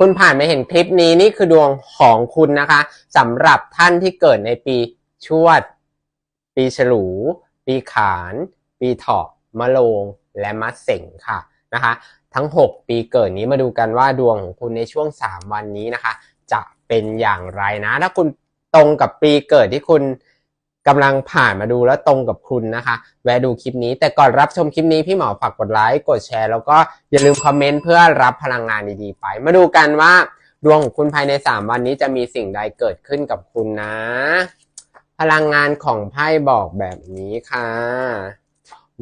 คุณผ่านมาเห็นคลิปนี้นี่คือดวงของคุณนะคะสำหรับท่านที่เกิดในปีชวด ปีฉลู ปีขาน ปีเถาะมะโรงและมะเสงค่ะนะคะทั้ง 6 ปีเกิดนี้มาดูกันว่าดวงของคุณในช่วง 3 วันนี้นะคะ จะเป็นอย่างไรนะ ถ้าคุณตรงกับปีเกิดที่คุณ กำลังผ่านมาดูแล้วตรงกับคุณนะคะ แวะดูคลิปนี้ แต่ก่อนรับชมคลิปนี้พี่หมอฝากกดไลค์กดแชร์ แล้วก็อย่าลืมคอมเมนต์เพื่อรับพลังงานดีๆไป มาดูกันว่าดวงของคุณภายใน 3 วันนี้จะมีสิ่งใดเกิดขึ้นกับคุณนะ พลังงานของไพ่บอกแบบนี้ค่ะ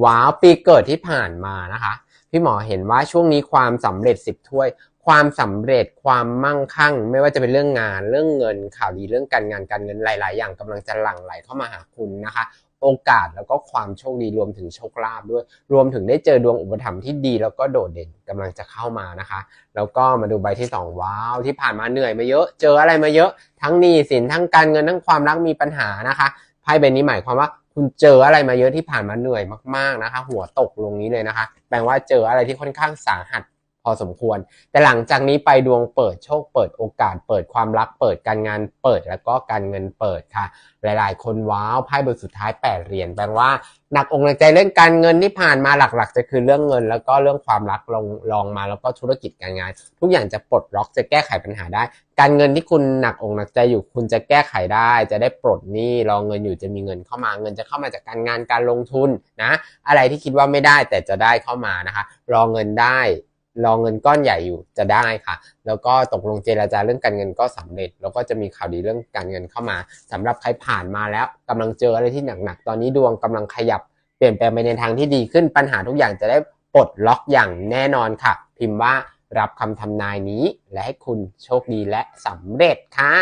ว้าวปีเกิดที่ผ่านมานะคะ พี่หมอเห็นว่าช่วงนี้ความสำเร็จสิบถ้วย ความสำเร็จความมั่งคั่ง ไม่ว่าจะเป็นเรื่องงานเรื่องเงินข่าวดีเรื่องการงานการเงินหลาย ๆ อย่างกำลังจะหลั่งไหลเข้ามาหาคุณนะคะ โอกาสแล้วก็ความโชคดีรวมถึงโชคลาภด้วย รวมถึงได้เจอดวงอุปถัมภ์ที่ดีแล้วก็โดดเด่นกำลังจะเข้ามานะคะ แล้วก็มาดูใบที่สองว้าวที่ผ่านมาเหนื่อยมาเยอะ เจออะไรมาเยอะ ทั้งหนี้สินทั้งการเงินทั้งความรักมีปัญหานะคะไพ่ใบนี้หมายความว่า คุณเจออะไรมาเยอะที่ผ่านมาเหนื่อยมาก ๆนะคะ หัวตกลงนี้เลยนะคะ แปลว่าเจออะไรที่ค่อนข้างสาหัส อสมควร แต่หลังจากนี้ไปดวงเปิดโชคเปิดโอกาส เปิดความรักเปิดการงานเปิดแล้วก็การเงินเปิดค่ะ หลาย ๆ คนว้าวไพ่ใบสุดท้ายแปดเหรียญแปลว่าหนักอกหนักใจเรื่องการเงินที่ผ่านมาหลักๆ จะคือเรื่องเงิน แล้วก็เรื่องความรักลองลองมาแล้วก็ธุรกิจการงาน ทุกอย่างจะปลดล็อกจะแก้ไขปัญหาได้ การเงินที่คุณหนักอกหนักใจอยู่คุณจะแก้ไขได้ จะได้ปลดหนี้รอเงินอยู่จะมีเงินเข้ามาเงินจะเข้ามาจากการงานการลงทุนนะ อะไรที่คิดว่าไม่ได้แต่จะได้เข้ามานะคะ รอเงินได้ รอเงินก้อนใหญ่อยู่จะได้ค่ะ แล้วก็ตกลงเจราจาเรื่องการเงินก็สำเร็จ แล้วก็จะมีข่าวดีเรื่องการเงินเข้ามาสำหรับใครผ่านมาแล้วกำลังเจออะไรที่หนักๆตอนนี้ดวงกำลังขยับเปลี่ยนแปลงไปในทางที่ดีขึ้นปัญหาทุกอย่างจะได้ปลดล็อกอย่างแน่นอนค่ะ พิมพ์ว่ารับคำทำนายนี้และให้คุณโชคดีและสำเร็จค่ะ